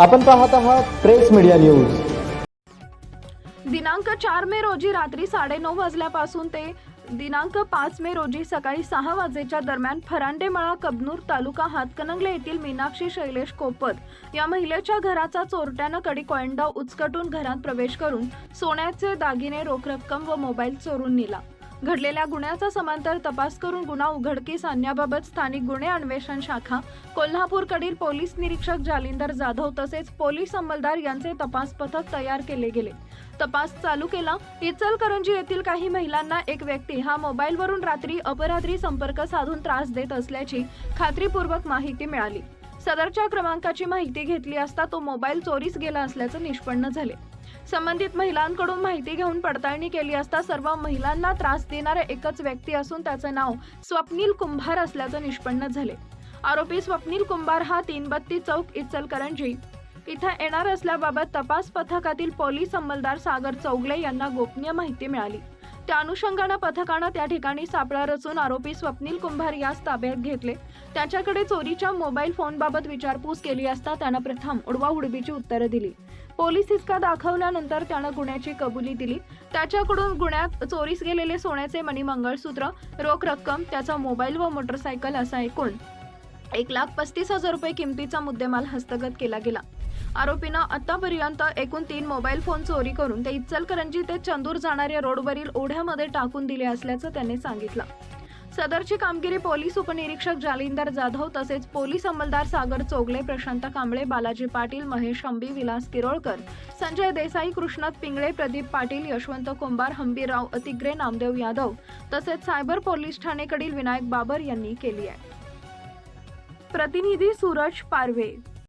आपण पाहत आहात प्रेस मीडिया न्यूज. दिनांक चार मे रोजी रात्री साडेनऊ वाजल्यापासून ते दिनांक पाच मे रोजी सकाळी सहा वाजेच्या दरम्यान फरांडेमळा कबनूर तालुका हातकणंगले येथील मीनाक्षी शैलेश कोपत या महिलेच्या घराचा चोरट्यानं कडी कॉइंडा उचकटून घरात प्रवेश करून सोन्याचे दागिने रोख रक्कम व मोबाईल चोरून नेला. घडलेल्या गुन्ह्याचा समांतर तपास करून गुन्हा उघडकीस आणण्याबाबत स्थानिक गुन्हे अन्वेषण शाखा कोल्हापूरकडील पोलीस निरीक्षक जालिंदर जाधव तसेच पोलीस अंमलदार यांचे तपास पथक तयार केले गेले. तपास चालू केला. इचलकरंजी येथील काही महिलांना एक व्यक्ती हा मोबाईलवरून रात्री अपरात्री संपर्क साधून त्रास देत असल्याची खात्रीपूर्वक माहिती मिळाली. सदरच्या क्रमांकाची माहिती घेतली असता तो मोबाईल चोरीस गेला असल्याचं निष्पन्न झाले. संबंधित महिलांकडून माहिती घेऊन पडताळणी केली असता सर्व महिलांना त्रास देणारा एकच व्यक्ती असून त्याचं नाव स्वप्नील कुंभार असल्याचं निष्पन्न झाले. आरोपी स्वप्नील कुंभार हा तीनबत्ती चौक इचलकरंजी इथं येणार असल्याबाबत तपास पथकातील पोलीस अंमलदार सागर चौगले यांना गोपनीय माहिती मिळाली. त्या अनुषंगानं पथकानं त्या ठिकाणी सापळा रचून आरोपी स्वप्नील कुंभार यास ताब्यात घेतले. त्याच्याकडे चोरीच्या मोबाईल फोनबाबत विचारपूस केली असता त्यानं प्रथम उडवाउडवीची उत्तरं दिली. पोलीस हिसका दाखवल्यानंतर त्यानं गुन्ह्याची कबुली दिली. त्याच्याकडून गुन्ह्यात चोरीस गेलेले सोन्याचे मणी मंगळसूत्र रोख रक्कम त्याचा मोबाईल व मोटरसायकल असा एकूण एक लाख पस्तीस हजार रुपये किमतीचा मुद्देमाल हस्तगत केला गेला. आरोपीनं आतापर्यंत एकूण तीन मोबाईल फोन चोरी करून ते इचलकरंजी ते चंदूर जाणाऱ्या रोडवरील ओढ्यामध्ये टाकून दिले असल्याचं त्यांनी सांगितलं. सदरची कामगिरी पोलीस उपनिरीक्षक जालिंदर जाधव तसेच पोलीस अंमलदार सागर चोगले प्रशांत कांबळे बालाजी पाटील महेश अंबी विलास किरोळकर संजय देसाई कृष्णात पिंगळे प्रदीप पाटील यशवंत कुंभार हंबीरराव अतिग्रे नामदेव यादव तसेच सायबर पोलीस ठाणेकडील विनायक बाबर यांनी केली आहे. प्रतिनिधी सूरज पारवे